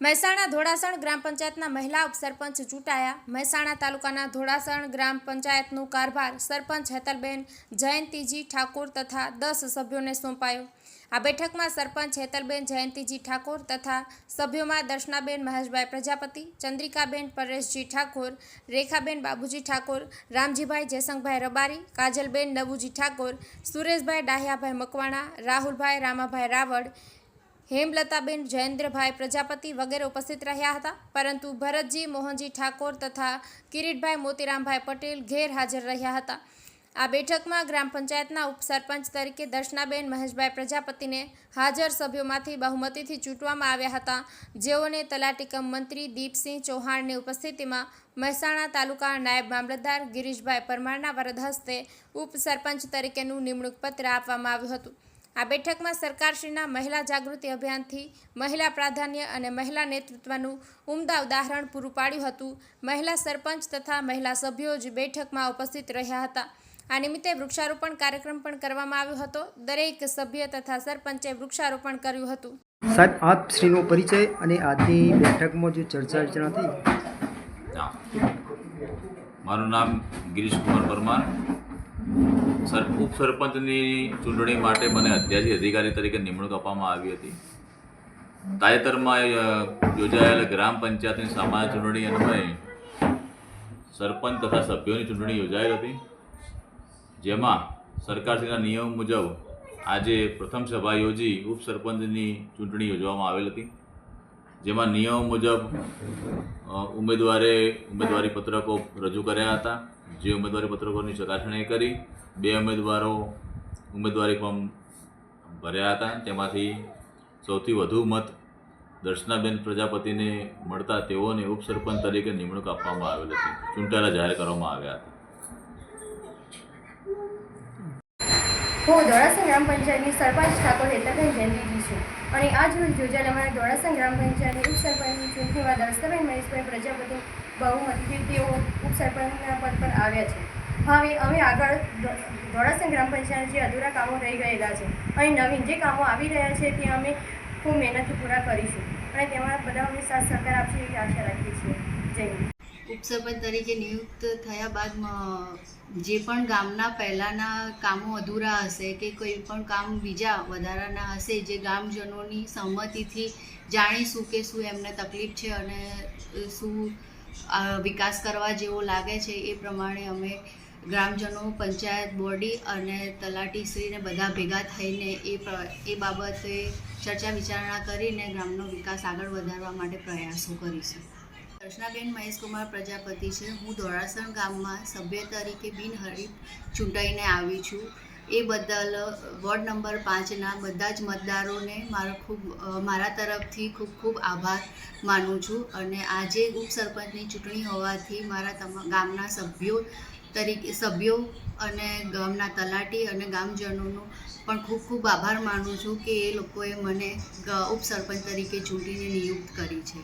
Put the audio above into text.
મહેસાણા ધોળાસણ ગ્રામ પંચાયતના મહિલા ઉપસરપંચ ચૂંટાયા. મહેસાણા તાલુકાના ધોળાસણ ગ્રામ પંચાયતનો કારભાર સરપંચ હેતલબેન જયંતીજી ઠાકોર તથા દસ સભ્યોને સોંપાયો. આ બેઠકમાં સરપંચ હેતલબેન જયંતીજી ઠાકોર તથા સભ્યોમાં દર્શનાબેન મહેશભાઈ પ્રજાપતિ, ચંદ્રિકાબેન પરેશજી ઠાકોર, રેખાબેન બાબુજી ઠાકોર, રામજીભાઈ જયસંગભાઈ રબારી, કાજલબેન નબુજી ઠાકોર, સુરેશભાઈ ડાહ્યાભાઈ મકવાણા, રાહુલભાઈ રામાભાઈ રાવળ હેમલતાબેન જયેન્દ્રભાઈ પ્રજાપતિ વગેરે ઉપસ્થિત રહ્યા હતા. પરંતુ ભરતજી, મોહનજી ઠાકોર તથા કિરીટભાઈ મોતીરામભાઈ પટેલ ગેરહાજર રહ્યા હતા. આ બેઠકમાં ગ્રામ પંચાયતના ઉપસરપંચ તરીકે દર્શનાબેન મહેશભાઈ પ્રજાપતિને હાજર સભ્યોમાંથી બહુમતીથી ચૂંટવામાં આવ્યા હતા. જેઓને તલાટીકમ મંત્રી દીપસિંહ ચૌહાણની ઉપસ્થિતિમાં મહેસાણા તાલુકા નાયબ મામલતદાર ગિરીશભાઈ પરમારના વરદ હસ્તે ઉપસરપંચ તરીકેનું નિમણૂક પત્ર આપવામાં આવ્યું હતું. આ બેઠકમાં સરકારશ્રીના મહિલા જાગૃતિ અભિયાનથી મહિલા પ્રાધાન્ય અને મહિલા નેતૃત્વનું ઉમદા ઉદાહરણ પૂરું પાડ્યું હતું. મહિલા સરપંચ તથા મહિલા સભ્યો જ બેઠકમાં ઉપસ્થિત રહ્યા હતા. આ નિમિત્તે વૃક્ષારોપણ કાર્યક્રમ પણ કરવામાં આવ્યો હતો. દરેક સભ્ય તથા સરપંચે વૃક્ષારોપણ કર્યું હતું. સાહેબ આપ શ્રીનો પરિચય અને આજની બેઠકમાં જે ચર્ચા વિચારણા થઈ. મારું નામ ગિરીશ કુમાર પરમાર. ઉપસરપંચની ચૂંટણી માટે મને અત્યારથી અધિકારી તરીકે નિમણૂક આપવામાં આવી હતી. તાજેતરમાં યોજાયેલ ગ્રામ પંચાયતની સામાન્ય ચૂંટણી અન્વયે સરપંચ તથા સભ્યોની ચૂંટણી યોજાયેલ હતી. જેમાં સરકારશ્રીના નિયમ મુજબ આજે પ્રથમ સભા યોજી ઉપસરપંચની ચૂંટણી યોજવામાં આવેલ હતી. જેમાં નિયમ મુજબ ઉમેદવારે ઉમેદવારી પત્રકો રજૂ કર્યા હતા. જે ઉમેદવારી પત્રકોની ચકાસણી કરી, બે ઉમેદવારો ઉમેદવારી ફોર્મ ભર્યા હતા. તેમાંથી સૌથી વધુ મત દર્શનાબેન પ્રજાપતિને મળતા તેઓને ઉપસરપંચ તરીકે નિમણૂક આપવામાં આવેલ હતી. ચૂંટાયેલા જાહેર કરવામાં આવ્યા હતા. હું દોડાસણ ગ્રામ પંચાયતની સરપંચ ઠાકોર હેતલબેન જયંતિજી છું. અને આજ રોજ યોજાયેલ અમારા દોડાસણ ગ્રામ પંચાયતની ઉપસરપંચની ચૂંટણીમાં દર્શનાબેન મહેશભાઈ પ્રજાપતિ બહુમતીથી તેઓ ઉપસરપંચના આવ્યા છે. હવે અમે આગળ દો- ગ્રામ પંચાયત જે અધૂરા કામો રહી ગયેલા છે અને નવીન જે કામો આવી રહ્યા છે તે અમે ખૂબ મહેનતથી પૂરા કરીશું અને તેમાં બધા અમને સાથ સહકાર આપશે એવી આશા રાખીએ છીએ. જય હિન્દ. ઉપસરપંચ તરીકે નિયુક્ત થયા બાદ જે પણ ગામના પહેલાંના કામો અધૂરા હશે કે કોઈ પણ કામ બીજા વધારાના હશે, જે ગામજનોની સહમતિથી જાણીશું કે શું એમને તકલીફ છે અને શું વિકાસ કરવા જેવો લાગે છે એ પ્રમાણે અમે ગ્રામજનો, પંચાયત, બોડી અને તલાટીશ્રીને બધા ભેગા થઈને એ એ બાબતે ચર્ચા વિચારણા કરીને ગ્રામનો વિકાસ આગળ વધારવા માટે પ્રયાસો કરીશું. દર્શનાબેન મહેશકુમાર પ્રજાપતિ છે. હું ધોળાસણ ગામમાં સભ્ય તરીકે બિનહરીફ ચૂંટાઈને આવી છું. એ બદલ વોર્ડ નંબર પાંચના બધા જ મતદારોને મારો ખૂબ મારા તરફથી ખૂબ ખૂબ આભાર માનું છું. અને આજે ઉપસરપંચની ચૂંટણી હોવાથી મારા તમામ ગામના સભ્યો તરીકે, સભ્યો અને ગામના તલાટી અને ગામજનોનો પણ ખૂબ ખૂબ આભાર માનું છું કે એ લોકોએ મને ઉપસરપંચ તરીકે ચૂંટીને નિયુક્ત કરી છે.